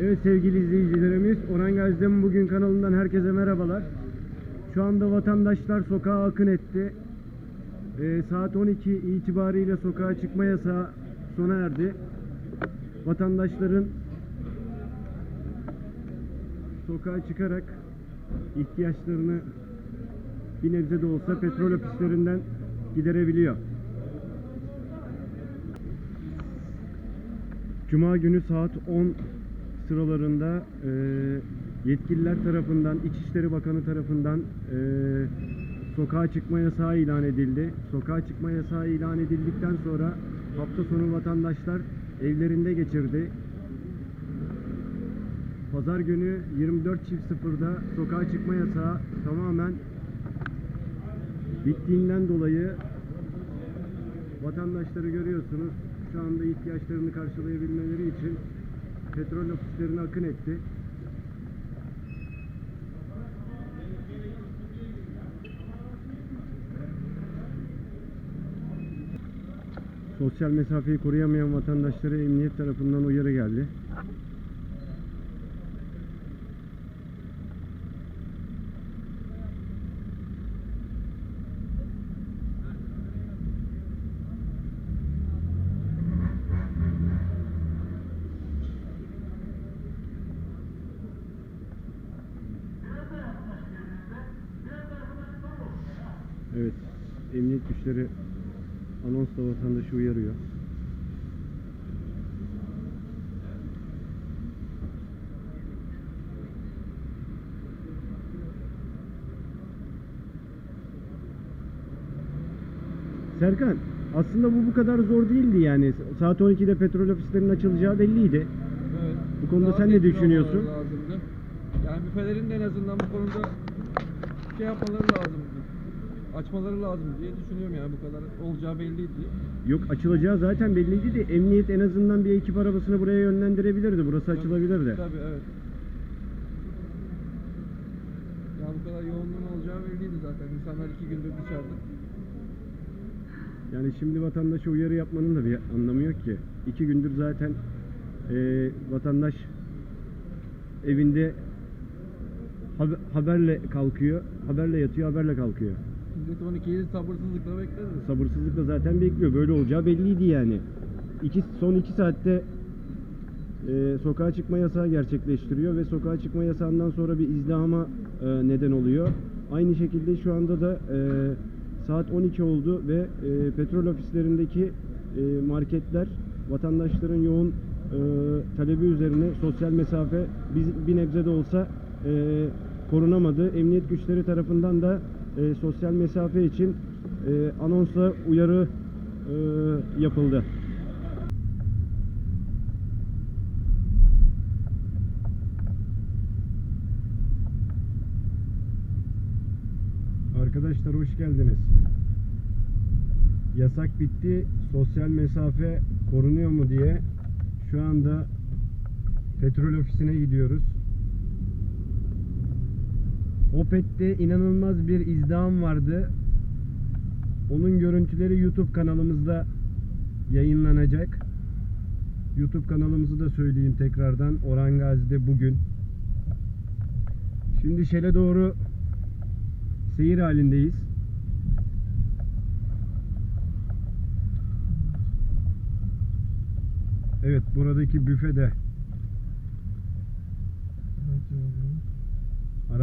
Evet sevgili izleyicilerimiz Orhan Gazi'den bugün kanalından herkese merhabalar. Şu anda vatandaşlar sokağa akın etti. Ee, saat 12 itibariyle sokağa çıkma yasağı sona erdi. Vatandaşların sokağa çıkarak ihtiyaçlarını bir nebze de olsa petrol ofislerinden giderebiliyor. Cuma günü saat 10 sıralarında e, yetkililer tarafından, İçişleri Bakanı tarafından e, sokağa çıkma yasağı ilan edildi. Sokağa çıkma yasağı ilan edildikten sonra hafta sonu vatandaşlar evlerinde geçirdi. Pazar günü 24.00'da sokağa çıkma yasağı tamamen bittiğinden dolayı vatandaşları görüyorsunuz. Şu anda ihtiyaçlarını karşılayabilmeleri için petrol ofislerine akın etti. Sosyal mesafeyi koruyamayan vatandaşlara emniyet tarafından uyarı geldi. Evet, emniyet güçleri anonsla vatandaşı uyarıyor. Serkan, aslında bu bu kadar zor değildi yani. Saat 12'de petrol ofislerinin açılacağı belliydi. Evet. Bu konuda Daha sen ne düşünüyorsun? lazımdı. Yani büfelerin de en azından bu konuda şey yapmaları lazımdı. Açmaları lazım diye düşünüyorum yani bu kadar olacağı belliydi. Yok açılacağı zaten belliydi de emniyet en azından bir ekip arabasını buraya yönlendirebilirdi. Burası açılabilirdi. Tabii evet. Ya bu kadar yoğunluğun olacağı belliydi zaten. İnsanlar iki gündür dışarıda. Yani şimdi vatandaşa uyarı yapmanın da bir anlamı yok ki. İki gündür zaten eee, vatandaş evinde haber- haberle kalkıyor, haberle yatıyor, haberle kalkıyor. Millet 12'yi sabırsızlıkla bekledi. Sabırsızlıkla zaten bekliyor. Böyle olacağı belliydi yani. İki, son iki saatte eee, sokağa çıkma yasağı gerçekleştiriyor ve sokağa çıkma yasağından sonra bir izdihama eee, neden oluyor. Aynı şekilde şu anda da eee, saat 12 oldu ve eee, petrol ofislerindeki eee, marketler vatandaşların yoğun eee, talebi üzerine sosyal mesafe bir, bir nebze de olsa eee, korunamadı. Emniyet güçleri tarafından da eee, sosyal mesafe için eee, anonsla uyarı eee, yapıldı. Arkadaşlar hoş geldiniz. Yasak bitti. Sosyal mesafe korunuyor mu diye şu anda petrol ofisine gidiyoruz. Opet'te inanılmaz bir izdiham vardı. Onun görüntüleri YouTube kanalımızda yayınlanacak. YouTube kanalımızı da söyleyeyim tekrardan. Orhan Gazi'de bugün. Şimdi Şel'e doğru seyir halindeyiz. Evet buradaki büfede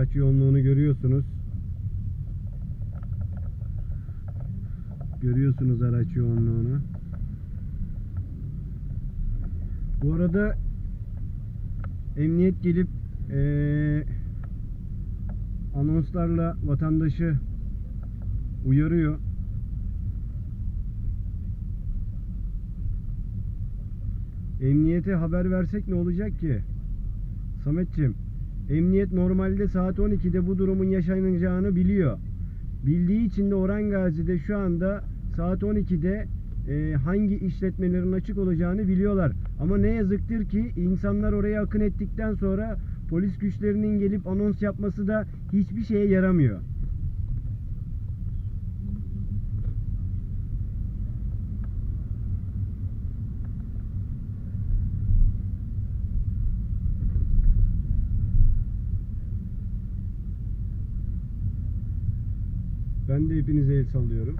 araç yoğunluğunu görüyorsunuz. Görüyorsunuz araç yoğunluğunu. Bu arada emniyet gelip eee anonslarla vatandaşı uyarıyor. Emniyete haber versek ne olacak ki? Sametçim, emniyet normalde saat 12'de bu durumun yaşanacağını biliyor. Bildiği için de Orhan Gazi'de şu anda saat 12'de e, hangi işletmelerin açık olacağını biliyorlar. Ama ne yazıktır ki insanlar oraya akın ettikten sonra polis güçlerinin gelip anons yapması da hiçbir şeye yaramıyor. Ben de hepinize el sallıyorum.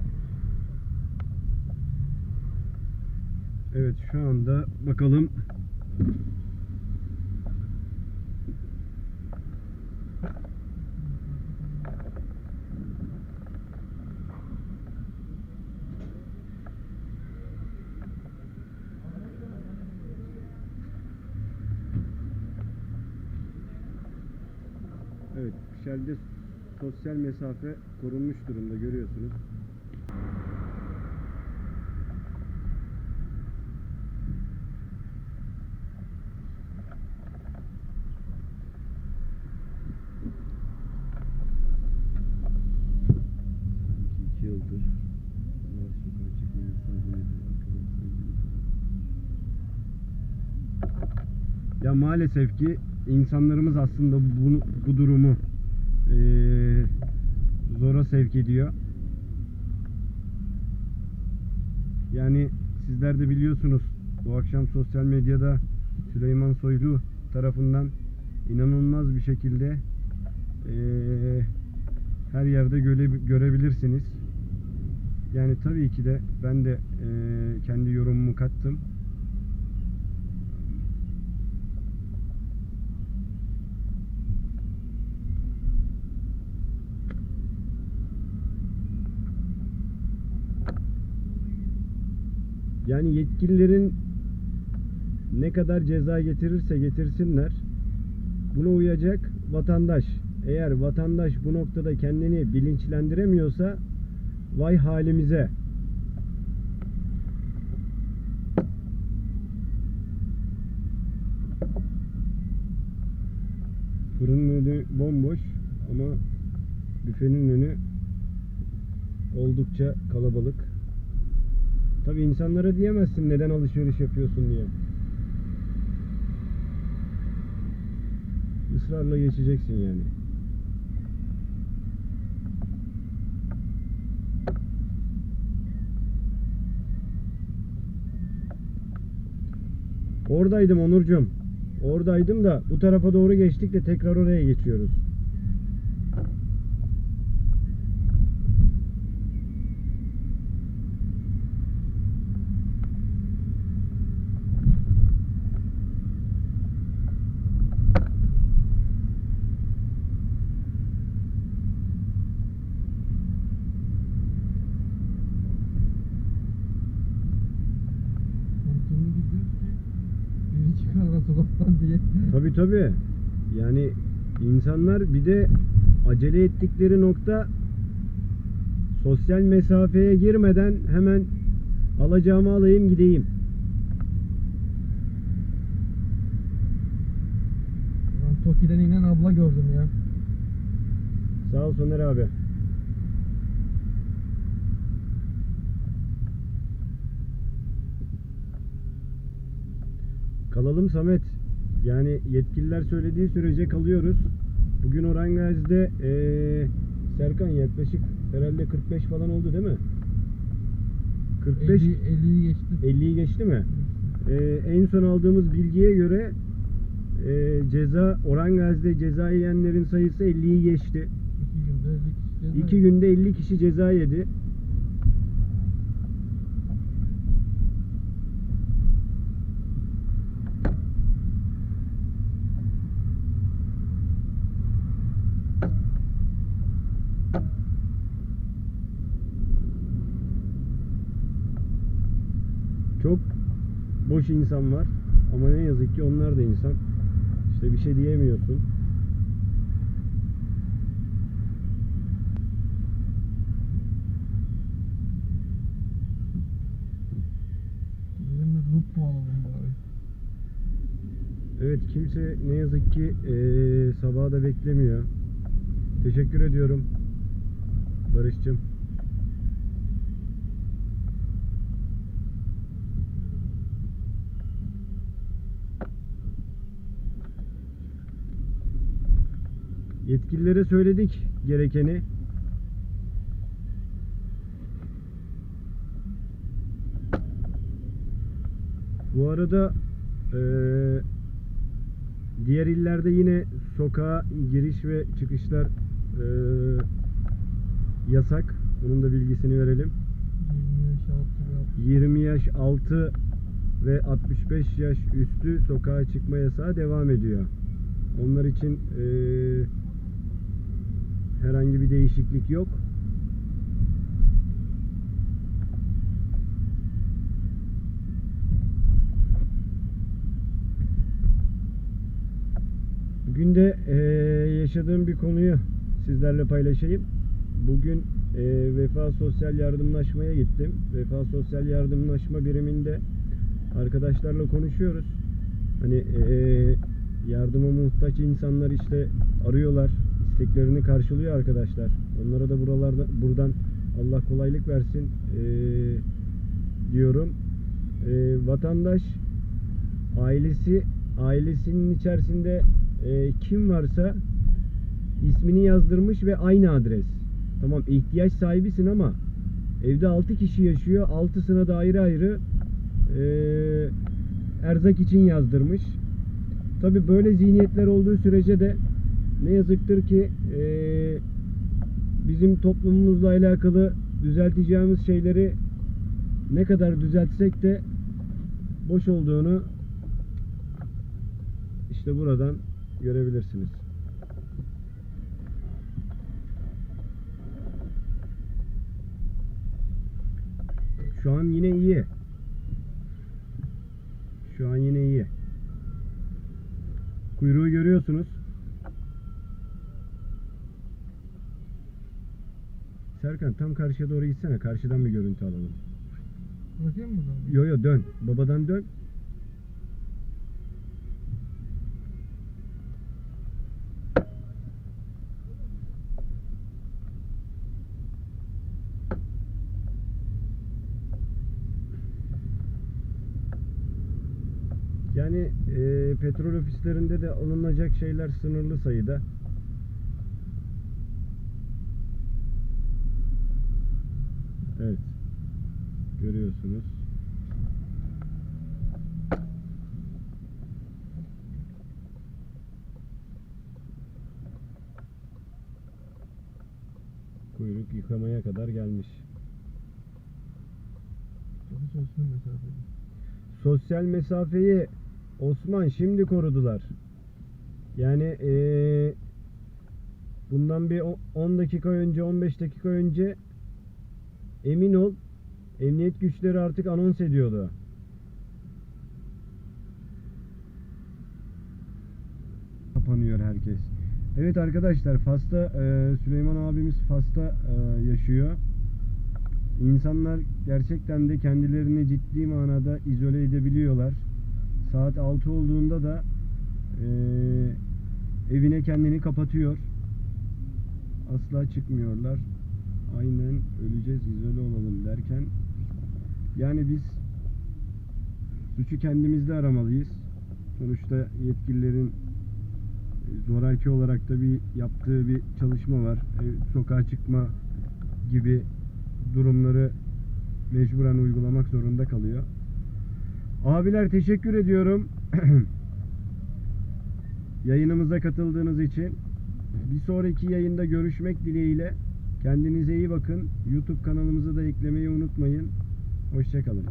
Evet şu anda bakalım. Evet, Shell'de sosyal mesafe korunmuş durumda görüyorsunuz. Ya maalesef ki insanlarımız aslında bunu, bu durumu eee, zora sevk ediyor. Yani sizler de biliyorsunuz bu akşam sosyal medyada Süleyman Soylu tarafından inanılmaz bir şekilde eee, her yerde göre, görebilirsiniz. Yani tabii ki de ben de eee, kendi yorumumu kattım. Yani yetkililerin ne kadar ceza getirirse getirsinler buna uyacak vatandaş. Eğer vatandaş bu noktada kendini bilinçlendiremiyorsa vay halimize. Fırının önü bomboş ama büfenin önü oldukça kalabalık. Tabi insanlara diyemezsin neden alışveriş yapıyorsun diye. Israrla geçeceksin yani. Oradaydım Onurcuğum. Oradaydım da bu tarafa doğru geçtik de tekrar oraya geçiyoruz. diye. Tabi tabi. Yani insanlar bir de acele ettikleri nokta sosyal mesafeye girmeden hemen alacağımı alayım gideyim. Ben Toki'den inen abla gördüm ya. Sağ ol Soner abi. Kalalım Samet. Yani yetkililer söylediği sürece kalıyoruz. Bugün Orangaz'de eee Serkan yaklaşık herhalde 45 falan oldu değil mi? 45 50 50'yi geçti. 50'yi geçti mi? Ee, en son aldığımız bilgiye göre e, ceza Orangaz'da ceza yiyenlerin sayısı 50'yi geçti. 2 günde 50 kişi ceza 2 günde 50 kişi ceza yedi. Çok boş insan var ama ne yazık ki onlar da insan. İşte bir şey diyemiyorsun. Alalım bari. Evet kimse ne yazık ki eee sabaha da beklemiyor. Teşekkür ediyorum. Barış'cığım. Yetkililere söyledik gerekeni. Bu arada eee Diğer illerde yine sokağa giriş ve çıkışlar eee, yasak. Bunun da bilgisini verelim. 20 yaş altı 20 yaş ve altı ve 65 yaş üstü sokağa çıkma yasağı devam ediyor. Onlar için eee, herhangi bir değişiklik yok. Bugün de eee, yaşadığım bir konuyu sizlerle paylaşayım. Bugün eee, Vefa Sosyal Yardımlaşma'ya gittim. Vefa Sosyal Yardımlaşma biriminde arkadaşlarla konuşuyoruz. Hani eee, yardıma muhtaç insanlar işte arıyorlar. İsteklerini karşılıyor arkadaşlar. Onlara da buralarda buradan Allah kolaylık versin eee, diyorum. Eee, vatandaş ailesi ailesinin içerisinde e, kim varsa ismini yazdırmış ve aynı adres. Tamam ihtiyaç sahibisin ama evde 6 kişi yaşıyor. 6'sına da ayrı ayrı e, erzak için yazdırmış. Tabi böyle zihniyetler olduğu sürece de ne yazıktır ki e, bizim toplumumuzla alakalı düzelteceğimiz şeyleri ne kadar düzeltsek de boş olduğunu işte buradan görebilirsiniz. Şu an yine iyi. Şu an yine iyi. Kuyruğu görüyorsunuz. Serkan tam karşıya doğru gitsene. Karşıdan bir görüntü alalım. Bırakayım mı buradan? Yo yo dön. Babadan dön. Yani e, petrol ofislerinde de alınacak şeyler sınırlı sayıda. Evet. Görüyorsunuz. Kuyruk yıkamaya kadar gelmiş. Sosyal mesafeli. Sosyal mesafeyi Osman şimdi korudular. Yani eee, bundan bir o- 10 dakika önce 15 dakika önce emin ol emniyet güçleri artık anons ediyordu. Kapanıyor herkes. Evet arkadaşlar Fas'ta eee, Süleyman abimiz Fas'ta eee, yaşıyor. İnsanlar gerçekten de kendilerini ciddi manada izole edebiliyorlar. Saat 6 olduğunda da eee, evine kendini kapatıyor. Asla çıkmıyorlar. Aynen öleceğiz izole olalım derken yani biz suçu kendimizde aramalıyız. Sonuçta yetkililerin e, zoraki olarak da bir yaptığı bir çalışma var. E, Sokağa çıkma gibi durumları mecburen uygulamak zorunda kalıyor. Abiler teşekkür ediyorum. Yayınımıza katıldığınız için. Bir sonraki yayında görüşmek dileğiyle. Kendinize iyi bakın. YouTube kanalımızı da eklemeyi unutmayın. Hoşçakalın.